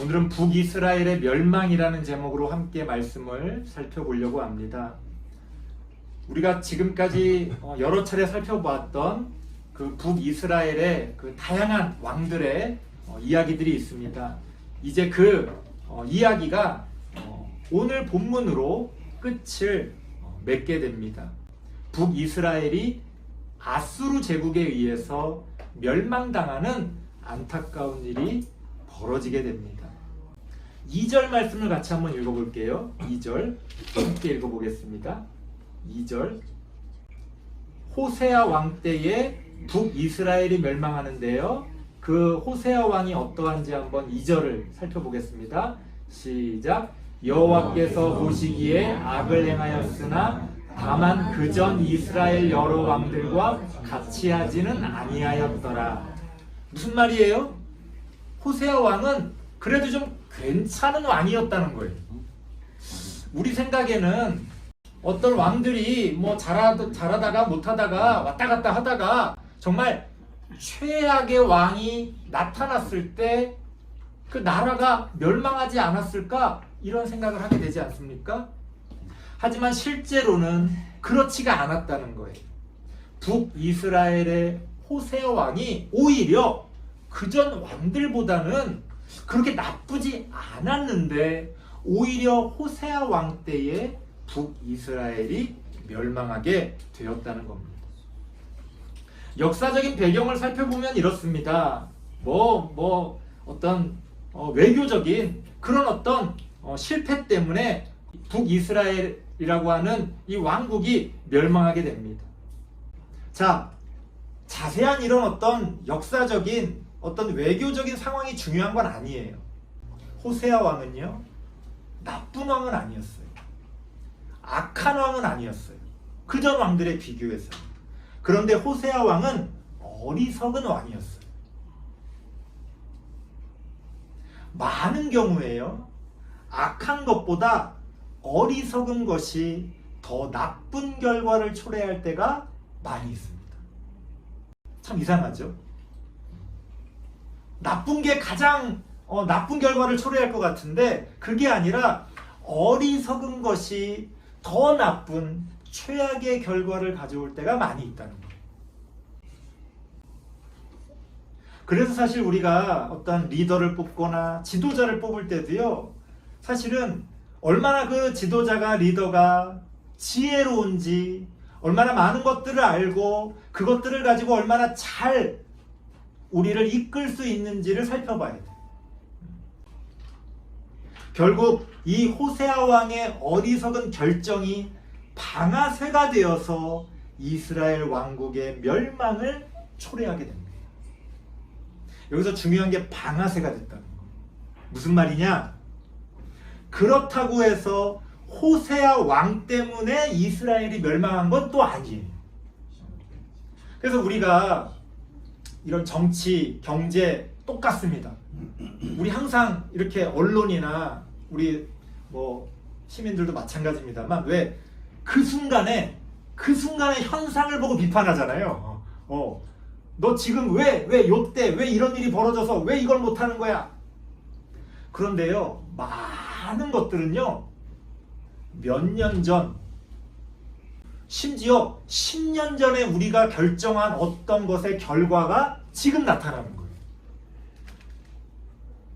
오늘은 북이스라엘의 멸망이라는 제목으로 함께 말씀을 살펴보려고 합니다. 우리가 지금까지 어, 여러 차례 살펴보았던 그 북이스라엘의 그 다양한 왕들의 어, 이야기들이 있습니다. 이제 그 어, 이야기가 어, 오늘 본문으로 끝을 어, 맺게 됩니다. 북이스라엘이 아수르 제국에 의해서 멸망당하는 안타까운 일이 벌어지게 됩니다. 2절 말씀을 같이 한번 읽어볼게요. 2절 함께 읽어보겠습니다. 2절 호세아 왕 때에 북 이스라엘이 멸망하는데요. 그 호세아 왕이 어떠한지 한번 2절을 살펴보겠습니다. 시작 여호와께서 보시기에 악을 행하였으나 다만 그 전 이스라엘 여러 왕들과 같이 하지는 아니하였더라. 무슨 말이에요? 호세아 왕은 그래도 좀 괜찮은 왕이었다는 거예요. 우리 생각에는 어떤 왕들이 뭐 잘하, 잘하다가 못하다가 왔다 갔다 하다가 정말 최악의 왕이 나타났을 때 그 나라가 멸망하지 않았을까 이런 생각을 하게 되지 않습니까? 하지만 실제로는 그렇지가 않았다는 거예요. 북이스라엘의 호세아 왕이 오히려 그전 왕들보다는 그렇게 나쁘지 않았는데 오히려 호세아 왕 때에 북이스라엘이 멸망하게 되었다는 겁니다. 역사적인 배경을 살펴보면 이렇습니다. 뭐, 뭐, 어떤 어, 외교적인 그런 어떤 어, 실패 때문에 북이스라엘이라고 하는 이 왕국이 멸망하게 됩니다. 자, 자세한 이런 어떤 역사적인 어떤 외교적인 상황이 중요한 건 아니에요. 호세아 왕은요, 나쁜 왕은 아니었어요. 악한 왕은 아니었어요. 그전 왕들에 비교해서. 그런데 호세아 왕은 어리석은 왕이었어요. 많은 경우에요. 악한 것보다 어리석은 것이 더 나쁜 결과를 초래할 때가 많이 있습니다. 참 이상하죠? 나쁜 게 가장 어, 나쁜 결과를 초래할 것 같은데 그게 아니라 어리석은 것이 더 나쁜 최악의 결과를 가져올 때가 많이 있다는 거예요. 그래서 사실 우리가 어떤 리더를 뽑거나 지도자를 뽑을 때도요, 사실은 얼마나 그 지도자가 리더가 지혜로운지, 얼마나 많은 것들을 알고 그것들을 가지고 얼마나 잘 우리를 이끌 수 있는지를 살펴봐야 돼. 결국 이 호세아 왕의 어리석은 결정이 방아쇠가 되어서 이스라엘 왕국의 멸망을 초래하게 됩니다. 여기서 중요한 게 방아쇠가 됐다는 거. 무슨 말이냐? 그렇다고 해서 호세아 왕 때문에 이스라엘이 멸망한 건 또 아니에요. 그래서 우리가 이런 정치, 경제 똑같습니다. 우리 항상 이렇게 언론이나 우리 뭐 시민들도 마찬가지입니다만 왜 그 순간에 그 순간의 현상을 보고 비판하잖아요. 어, 너 지금 왜 왜 요때 왜 이런 일이 벌어져서 왜 이걸 못 하는 거야? 그런데요 많은 것들은요 몇 년 전, 심지어 10년 전에 우리가 결정한 어떤 것의 결과가 지금 나타나는 거예요.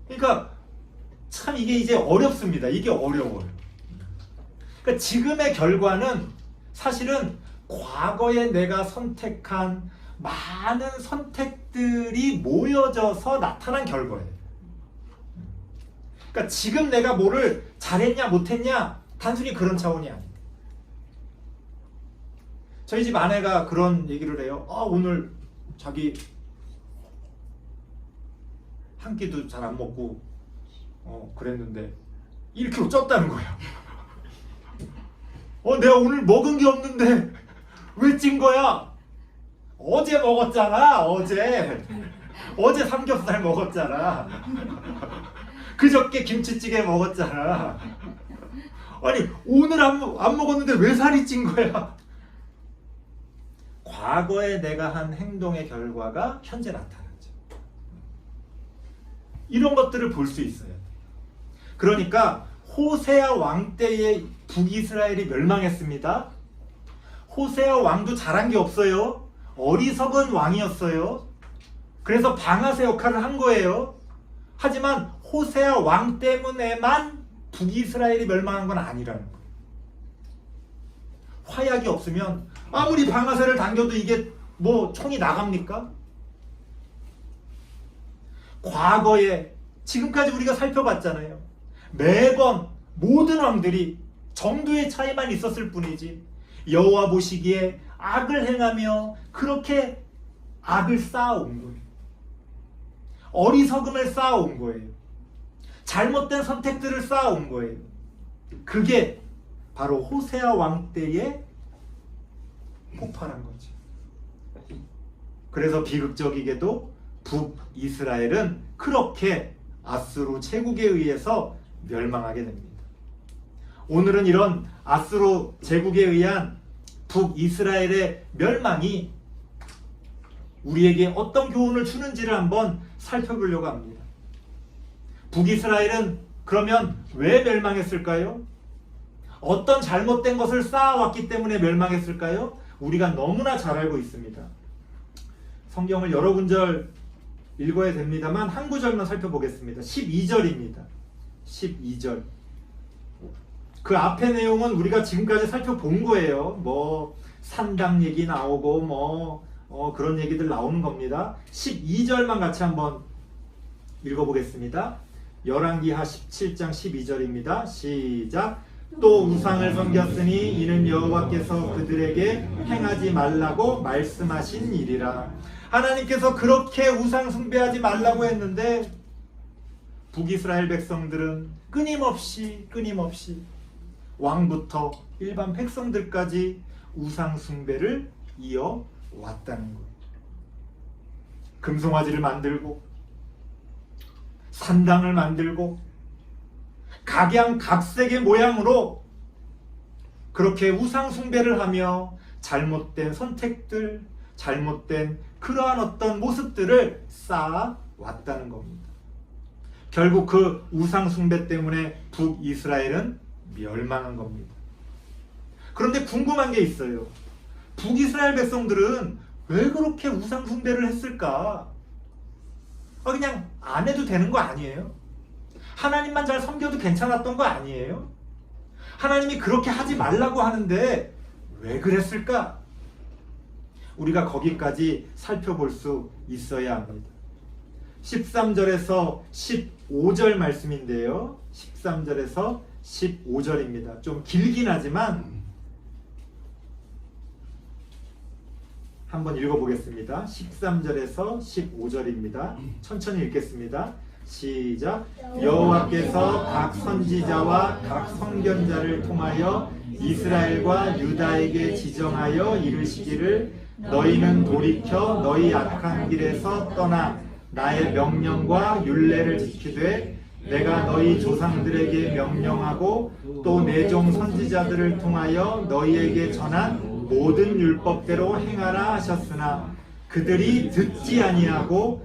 그러니까 참 이게 이제 어렵습니다. 이게 어려워요. 그러니까 지금의 결과는 사실은 과거에 내가 선택한 많은 선택들이 모여져서 나타난 결과예요. 그러니까 지금 내가 뭐를 잘했냐 못했냐 단순히 그런 차원이 아닙니다. 저희 집 아내가 그런 얘기를 해요. 아 오늘 자기 한 끼도 잘 안 먹고 어 그랬는데 1kg 쪘다는 거야. 어 내가 오늘 먹은 게 없는데 왜 찐 거야? 어제 먹었잖아 어제 어제 삼겹살 먹었잖아 그저께 김치찌개 먹었잖아 아니 오늘 안, 먹- 안 먹었는데 왜 살이 찐 거야? 과거에 내가 한 행동의 결과가 현재 나타나죠. 이런 것들을 볼 수 있어요. 그러니까 호세아 왕 때에 북이스라엘이 멸망했습니다. 호세아 왕도 잘한 게 없어요. 어리석은 왕이었어요. 그래서 방아쇠 역할을 한 거예요. 하지만 호세아 왕 때문에만 북이스라엘이 멸망한 건 아니라는 거예요. 화약이 없으면 아무리 방아쇠를 당겨도 이게 뭐 총이 나갑니까? 과거에 지금까지 우리가 살펴봤잖아요. 매번 모든 왕들이 정도의 차이만 있었을 뿐이지 여호와 보시기에 악을 행하며 그렇게 악을 쌓아온 거예요. 어리석음을 쌓아온 거예요. 잘못된 선택들을 쌓아온 거예요. 그게 바로 호세아 왕 때에 폭발한 거죠. 그래서 비극적이게도 북이스라엘은 그렇게 아수르 제국에 의해서 멸망하게 됩니다. 오늘은 이런 아수르 제국에 의한 북이스라엘의 멸망이 우리에게 어떤 교훈을 주는지를 한번 살펴보려고 합니다. 북이스라엘은 그러면 왜 멸망했을까요? 어떤 잘못된 것을 쌓아왔기 때문에 멸망했을까요? 우리가 너무나 잘 알고 있습니다. 성경을 여러 군절 읽어야 됩니다만 한 구절만 살펴보겠습니다. 12절입니다. 12절. 그 앞의 내용은 우리가 지금까지 살펴본 거예요. 뭐 산당 얘기 나오고 뭐 어, 그런 얘기들 나오는 겁니다. 12절만 같이 한번 읽어보겠습니다. 열왕기하 17장 12절입니다. 시작. 또 우상을 섬겼으니 이는 여호와께서 그들에게 행하지 말라고 말씀하신 일이라. 하나님께서 그렇게 우상 숭배하지 말라고 했는데 북이스라엘 백성들은 끊임없이 끊임없이 왕부터 일반 백성들까지 우상 숭배를 이어 왔다는 거예요. 금송아지를 만들고 산당을 만들고 각양각색의 모양으로 그렇게 우상 숭배를 하며 잘못된 선택들, 잘못된 그러한 어떤 모습들을 쌓아 왔다는 겁니다. 결국 그 우상 숭배 때문에 북이스라엘은 멸망한 겁니다. 그런데 궁금한 게 있어요. 북이스라엘 백성들은 왜 그렇게 우상 숭배를 했을까? 아, 그냥 안 해도 되는 거 아니에요? 하나님만 잘 섬겨도 괜찮았던 거 아니에요? 하나님이 그렇게 하지 말라고 하는데 왜 그랬을까? 우리가 거기까지 살펴볼 수 있어야 합니다. 13절에서 15절 말씀인데요. 13절에서 15절입니다. 좀 길긴 하지만 한번 읽어보겠습니다. 13절에서 15절입니다. 천천히 읽겠습니다. 시작. 여호와께서 각 선지자와 각 선견자를 통하여 이스라엘과 유다에게 지정하여 이르시기를 너희는 돌이켜 너희 악한 길에서 떠나 나의 명령과 율례를 지키되 내가 너희 조상들에게 명령하고 또 내 종 선지자들을 통하여 너희에게 전한 모든 율법대로 행하라 하셨으나 그들이 듣지 아니하고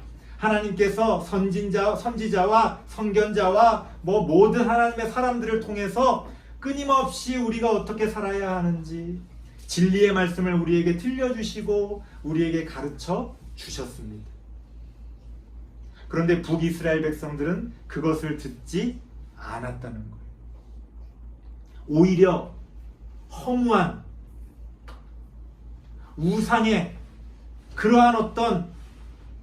하나님께서 선진자, 선지자와 선견자와 뭐 모든 하나님의 사람들을 통해서 끊임없이 우리가 어떻게 살아야 하는지 진리의 말씀을 우리에게 들려주시고 우리에게 가르쳐 주셨습니다. 그런데 북이스라엘 백성들은 그것을 듣지 않았다는 거예요. 오히려 허무한 우상의 그러한 어떤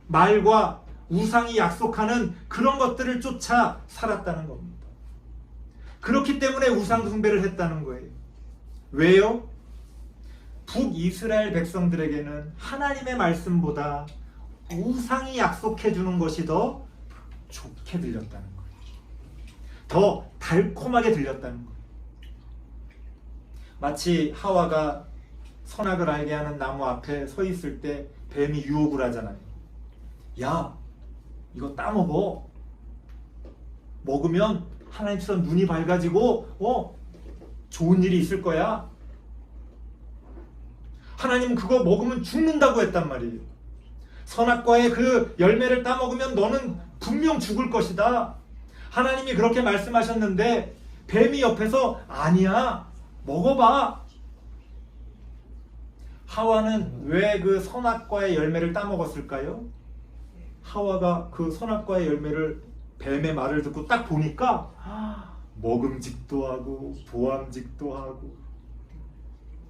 말과 우상이 약속하는 그런 것들을 쫓아 살았다는 겁니다. 그렇기 때문에 우상 숭배를 했다는 거예요. 왜요? 북이스라엘 백성들에게는 하나님의 말씀보다 우상이 약속해 주는 것이 더 좋게 들렸다는 거예요. 더 달콤하게 들렸다는 거예요. 마치 하와가 선악을 알게 하는 나무 앞에 서 있을 때 뱀이 유혹을 하잖아요. 야, 이거 따먹어. 먹으면 하나님처럼 눈이 밝아지고, 어, 좋은 일이 있을 거야. 하나님 그거 먹으면 죽는다고 했단 말이에요. 선악과의 그 열매를 따먹으면 너는 분명 죽을 것이다. 하나님이 그렇게 말씀하셨는데 뱀이 옆에서 아니야 먹어봐. 하와는 왜 그 선악과의 열매를 따먹었을까요? 하와가 그 선악과의 열매를 뱀의 말을 듣고 딱 보니까 아, 먹음직도 하고 보암직도 하고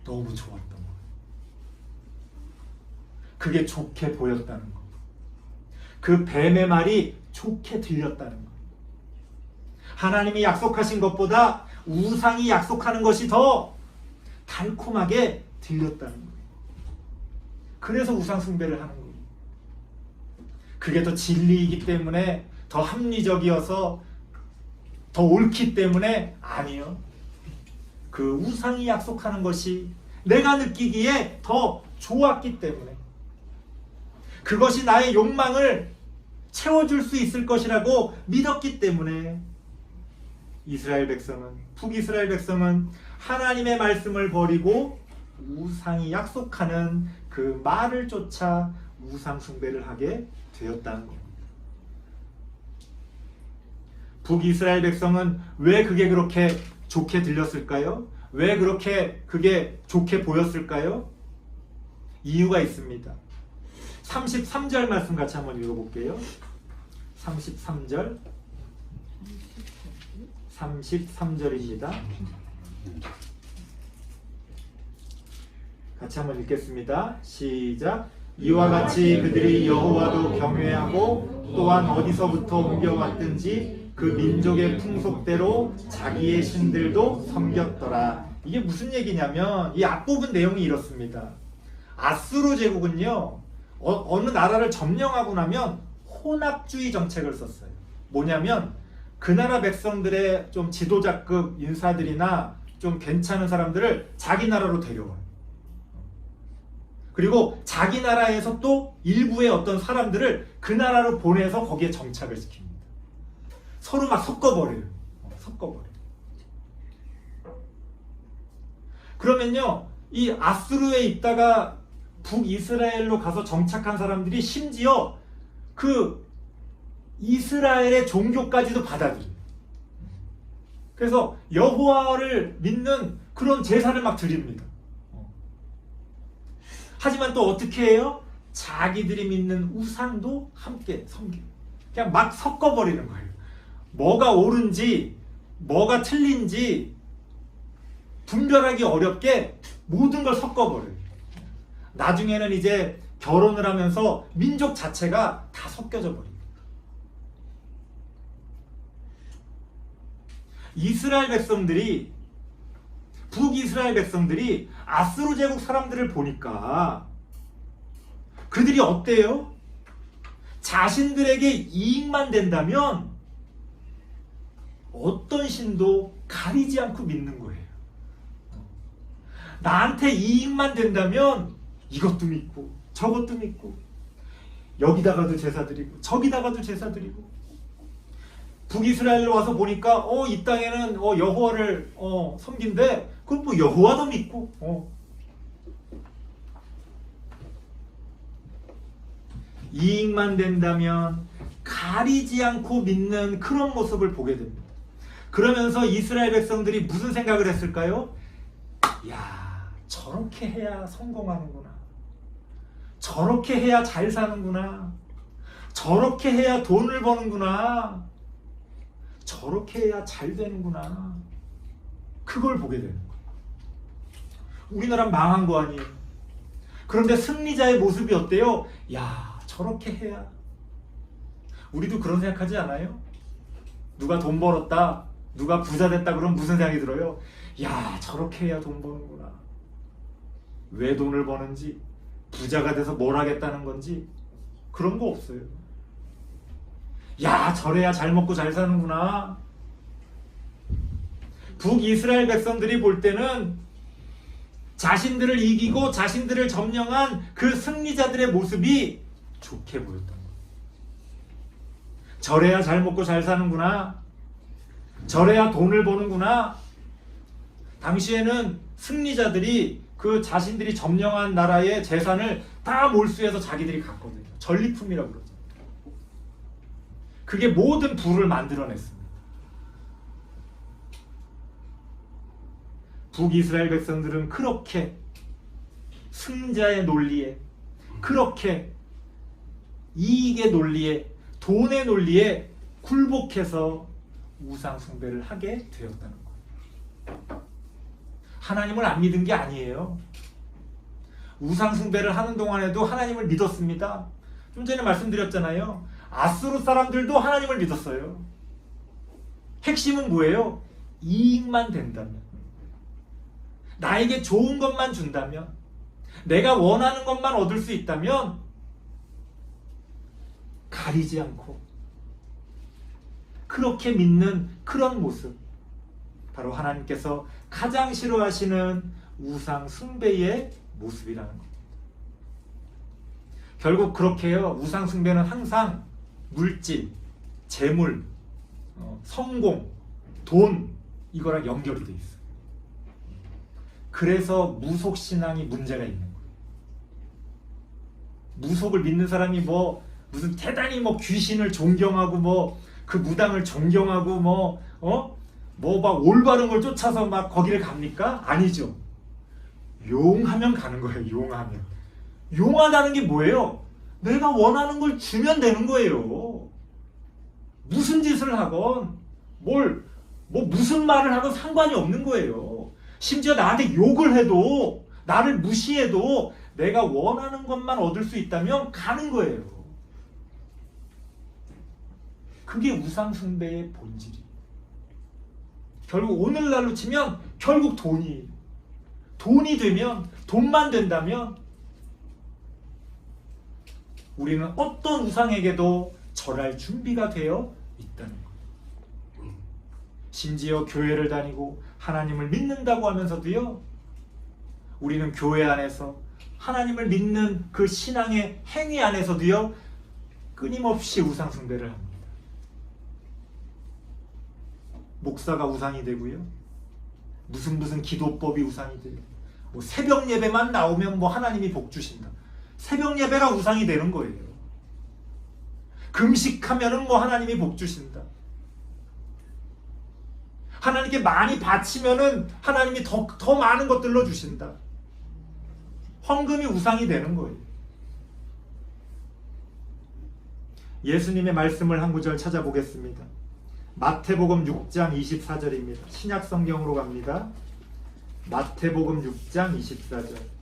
너무 좋았던 거예요. 그게 좋게 보였다는 거. 그 뱀의 말이 좋게 들렸다는 거. 하나님이 약속하신 것보다 우상이 약속하는 것이 더 달콤하게 들렸다는 거예요. 그래서 우상 숭배를 하는 거예요. 그게 더 진리이기 때문에 더 합리적이어서 더 옳기 때문에 아니요. 그 우상이 약속하는 것이 내가 느끼기에 더 좋았기 때문에 그것이 나의 욕망을 채워줄 수 있을 것이라고 믿었기 때문에 이스라엘 백성은 북이스라엘 백성은 하나님의 말씀을 버리고 우상이 약속하는 그 말을 쫓아 우상 숭배를 하게 겁니다. 북이스라엘 백성은 왜 그게 그렇게 좋게 들렸을까요? 왜 그렇게 그게 좋게 보였을까요? 이유가 있습니다. 33절 말씀 같이 한번 읽어볼게요. 33절. 33절입니다. 같이 한번 읽겠습니다. 시작. 이와 같이 그들이 여호와도 경외하고 또한 어디서부터 옮겨왔든지 그 민족의 풍속대로 자기의 신들도 섬겼더라. 이게 무슨 얘기냐면 이 앞부분 내용이 이렇습니다. 아수르 제국은요 어, 느 나라를 점령하고 나면 혼합주의 정책을 썼어요. 뭐냐면 그 나라 백성들의 좀 지도자급 인사들이나 좀 괜찮은 사람들을 자기 나라로 데려와요. 그리고 자기 나라에서 또 일부의 어떤 사람들을 그 나라로 보내서 거기에 정착을 시킵니다. 서로 막 섞어버려요. 어, 섞어버려요. 그러면요, 이 아수르에 있다가 북이스라엘로 가서 정착한 사람들이 심지어 그 이스라엘의 종교까지도 받아들여요. 그래서 여호와를 믿는 그런 제사를 막 드립니다. 하지만 또 어떻게 해요? 자기들이 믿는 우상도 함께 섬겨요. 그냥 막 섞어버리는 거예요. 뭐가 옳은지, 뭐가 틀린지 분별하기 어렵게 모든 걸 섞어버려요. 나중에는 이제 결혼을 하면서 민족 자체가 다 섞여져 버립니다. 이스라엘 백성들이 북이스라엘 백성들이 아스로 제국 사람들을 보니까 그들이 어때요? 자신들에게 이익만 된다면 어떤 신도 가리지 않고 믿는 거예요. 나한테 이익만 된다면 이것도 믿고 저것도 믿고 여기다가도 제사 드리고 저기다가도 제사 드리고 북이스라엘로 와서 보니까 어 이 땅에는 어 여호와를 어 섬긴데 그럼 뭐 여호와도 믿고 어 이익만 된다면 가리지 않고 믿는 그런 모습을 보게 됩니다. 그러면서 이스라엘 백성들이 무슨 생각을 했을까요? 야, 저렇게 해야 성공하는구나. 저렇게 해야 잘 사는구나. 저렇게 해야 돈을 버는구나. 저렇게 해야 잘 되는구나. 그걸 보게 되는 거예요. 우리나라 망한 거 아니에요. 그런데 승리자의 모습이 어때요? 야, 저렇게 해야. 우리도 그런 생각하지 않아요? 누가 돈 벌었다, 누가 부자 됐다 그러면 무슨 생각이 들어요? 야, 저렇게 해야 돈 버는구나. 왜 돈을 버는지, 부자가 돼서 뭘 하겠다는 건지, 그런 거 없어요. 야, 저래야 잘 먹고 잘 사는구나. 북이스라엘 백성들이 볼 때는 자신들을 이기고 자신들을 점령한 그 승리자들의 모습이 좋게 보였던 거예요. 저래야 잘 먹고 잘 사는구나. 저래야 돈을 버는구나. 당시에는 승리자들이 그 자신들이 점령한 나라의 재산을 다 몰수해서 자기들이 갖거든요. 전리품이라고 그러죠. 그게 모든 부를 만들어냈습니다. 북이스라엘 백성들은 그렇게 승자의 논리에 그렇게 이익의 논리에 돈의 논리에 굴복해서 우상 숭배를 하게 되었다는 거예요. 하나님을 안 믿은 게 아니에요. 우상 숭배를 하는 동안에도 하나님을 믿었습니다. 좀 전에 말씀드렸잖아요. 아수르 사람들도 하나님을 믿었어요. 핵심은 뭐예요? 이익만 된다면. 나에게 좋은 것만 준다면. 내가 원하는 것만 얻을 수 있다면 가리지 않고 그렇게 믿는 그런 모습. 바로 하나님께서 가장 싫어하시는 우상 숭배의 모습이라는 겁니다. 결국 그렇게 해요. 우상 숭배는 항상 물질, 재물, 어, 성공, 돈 이거랑 연결이 돼 있어요. 그래서 무속 신앙이 문제가 있는 거예요. 무속을 믿는 사람이 뭐 무슨 대단히 뭐 귀신을 존경하고 뭐 그 무당을 존경하고 뭐 어? 뭐 막 올바른 걸 쫓아서 막 거기를 갑니까? 아니죠. 용하면 가는 거예요. 용하면. 용하다는 게 뭐예요? 내가 원하는 걸 주면 되는 거예요. 무슨 짓을 하건 뭘 뭐 무슨 말을 하건 상관이 없는 거예요. 심지어 나한테 욕을 해도 나를 무시해도 내가 원하는 것만 얻을 수 있다면 가는 거예요. 그게 우상숭배의 본질이. 결국 오늘날로 치면 결국 돈이 돈이 되면 돈만 된다면 우리는 어떤 우상에게도 절할 준비가 되어 있다는 거예요. 심지어 교회를 다니고 하나님을 믿는다고 하면서도요. 우리는 교회 안에서 하나님을 믿는 그 신앙의 행위 안에서도요. 끊임없이 우상 숭배를 합니다. 목사가 우상이 되고요. 무슨 무슨 기도법이 우상이 돼요. 뭐 새벽 예배만 나오면 뭐 하나님이 복 주신다. 새벽 예배가 우상이 되는 거예요. 금식하면은 뭐 하나님이 복 주신다. 하나님께 많이 바치면은 하나님이 더, 더 많은 것들로 주신다. 헌금이 우상이 되는 거예요. 예수님의 말씀을 한 구절 찾아보겠습니다. 마태복음 6장 24절입니다. 신약 성경으로 갑니다. 마태복음 6장 24절.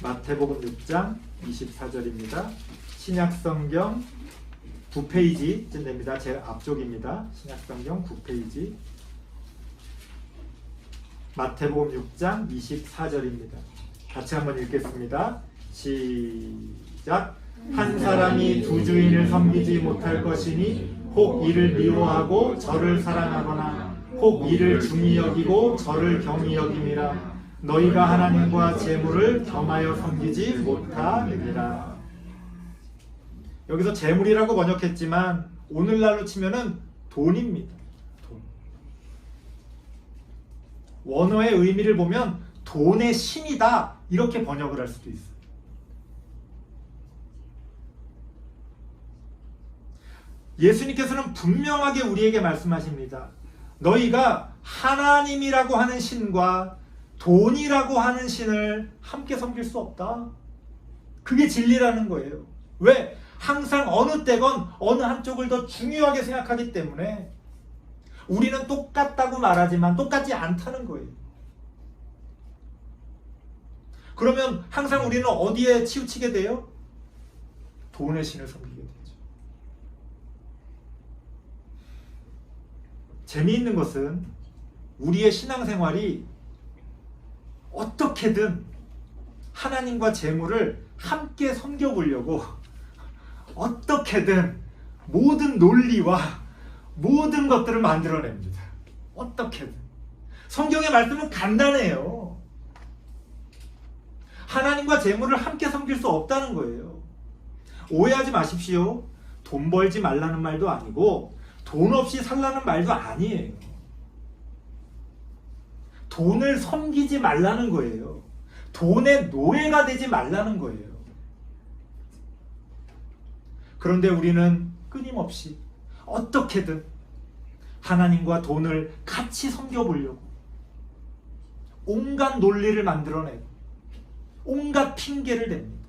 마태복음 6장 24절입니다. 신약 성경 9페이지쯤 됩니다. 제 앞쪽입니다. 신약 성경 9페이지. 마태복음 6장 24절입니다. 같이 한번 읽겠습니다. 시작. 한 사람이 두 주인을 섬기지 못할 것이니 혹 이를 미워하고 저를 사랑하거나 혹 이를 중히 여기고 저를 경히 여김이라 너희가 하나님과 재물을 겸하여 섬기지 못하느니라 여기서 재물이라고 번역했지만 오늘날로 치면은 돈입니다. 돈. 원어의 의미를 보면 돈의 신이다 이렇게 번역을 할 수도 있어요. 예수님께서는 분명하게 우리에게 말씀하십니다. 너희가 하나님이라고 하는 신과 돈이라고 하는 신을 함께 섬길 수 없다. 그게 진리라는 거예요. 왜? 항상 어느 때건 어느 한쪽을 더 중요하게 생각하기 때문에 우리는 똑같다고 말하지만 똑같지 않다는 거예요. 그러면 항상 우리는 어디에 치우치게 돼요? 돈의 신을 섬기게 되죠. 재미있는 것은 우리의 신앙생활이 어떻게든 하나님과 재물을 함께 섬겨보려고 어떻게든 모든 논리와 모든 것들을 만들어냅니다. 어떻게든. 성경의 말씀은 간단해요. 하나님과 재물을 함께 섬길 수 없다는 거예요. 오해하지 마십시오. 돈 벌지 말라는 말도 아니고 돈 없이 살라는 말도 아니에요. 돈을 섬기지 말라는 거예요. 돈의 노예가 되지 말라는 거예요. 그런데 우리는 끊임없이 어떻게든 하나님과 돈을 같이 섬겨보려고 온갖 논리를 만들어내고 온갖 핑계를 냅니다.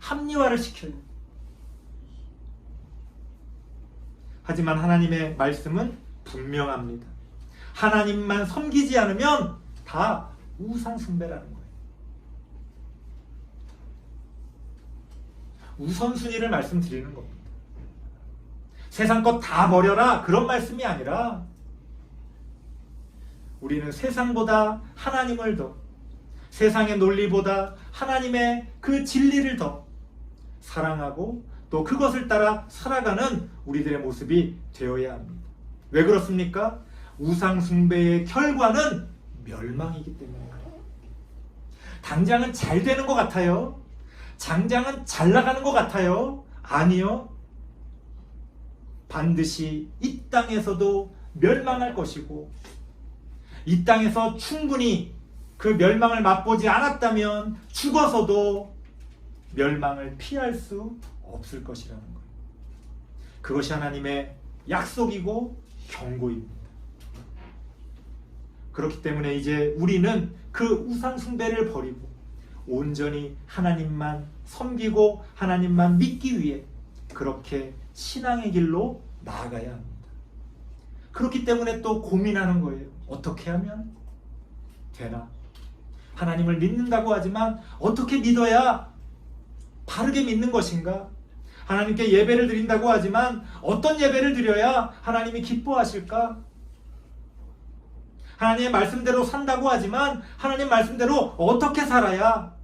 합리화를 시켜요. 하지만 하나님의 말씀은 분명합니다. 하나님만 섬기지 않으면 다 우상 숭배라는 거예요. 우선순위를 말씀드리는 겁니다. 세상 것 다 버려라 그런 말씀이 아니라 우리는 세상보다 하나님을 더 세상의 논리보다 하나님의 그 진리를 더 사랑하고 또 그것을 따라 살아가는 우리들의 모습이 되어야 합니다. 왜 그렇습니까? 우상 숭배의 결과는 멸망이기 때문에 그래요. 당장은 잘 되는 것 같아요. 장장은 잘 나가는 것 같아요. 아니요. 반드시 이 땅에서도 멸망할 것이고 이 땅에서 충분히 그 멸망을 맛보지 않았다면 죽어서도 멸망을 피할 수 없을 것이라는 거예요. 그것이 하나님의 약속이고 경고입니다. 그렇기 때문에 이제 우리는 그 우상 숭배를 버리고 온전히 하나님만 섬기고 하나님만 믿기 위해 그렇게 신앙의 길로 나아가야 합니다. 그렇기 때문에 또 고민하는 거예요. 어떻게 하면 되나? 하나님을 믿는다고 하지만 어떻게 믿어야 바르게 믿는 것인가? 하나님께 예배를 드린다고 하지만 어떤 예배를 드려야 하나님이 기뻐하실까? 하나님의 말씀대로 산다고 하지만 하나님 말씀대로 어떻게 살아야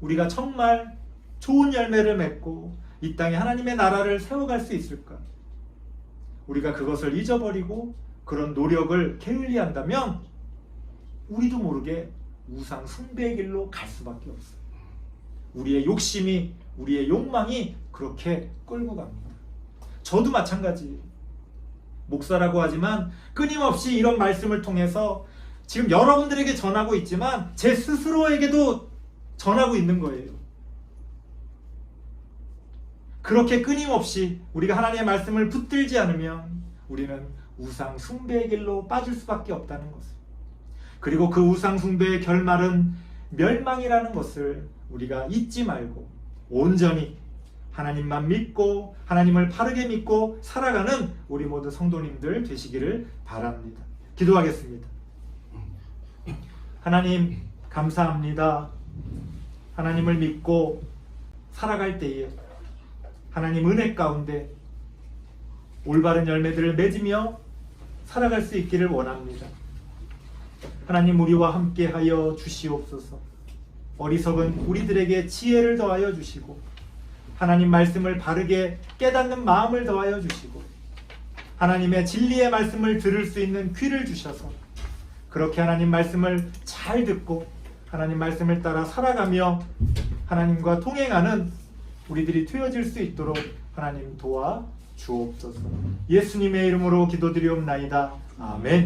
우리가 정말 좋은 열매를 맺고 이 땅에 하나님의 나라를 세워갈 수 있을까? 우리가 그것을 잊어버리고 그런 노력을 게을리 한다면 우리도 모르게 우상 숭배의 길로 갈 수밖에 없어요. 우리의 욕심이 우리의 욕망이 그렇게 끌고 갑니다. 저도 마찬가지예요. 목사라고 하지만 끊임없이 이런 말씀을 통해서 지금 여러분들에게 전하고 있지만 제 스스로에게도 전하고 있는 거예요. 그렇게 끊임없이 우리가 하나님의 말씀을 붙들지 않으면 우리는 우상 숭배의 길로 빠질 수밖에 없다는 것을. 그리고 그 우상 숭배의 결말은 멸망이라는 것을 우리가 잊지 말고 온전히 하나님만 믿고 하나님을 바르게 믿고 살아가는 우리 모든 성도님들 되시기를 바랍니다. 기도하겠습니다. 하나님 감사합니다. 하나님을 믿고 살아갈 때에 하나님 은혜 가운데 올바른 열매들을 맺으며 살아갈 수 있기를 원합니다. 하나님 우리와 함께 하여 주시옵소서. 어리석은 우리들에게 지혜를 더하여 주시고 하나님 말씀을 바르게 깨닫는 마음을 더하여 주시고 하나님의 진리의 말씀을 들을 수 있는 귀를 주셔서 그렇게 하나님 말씀을 잘 듣고 하나님 말씀을 따라 살아가며 하나님과 동행하는 우리들이 되어질 수 있도록 하나님 도와 주옵소서. 예수님의 이름으로 기도드리옵나이다. 아멘.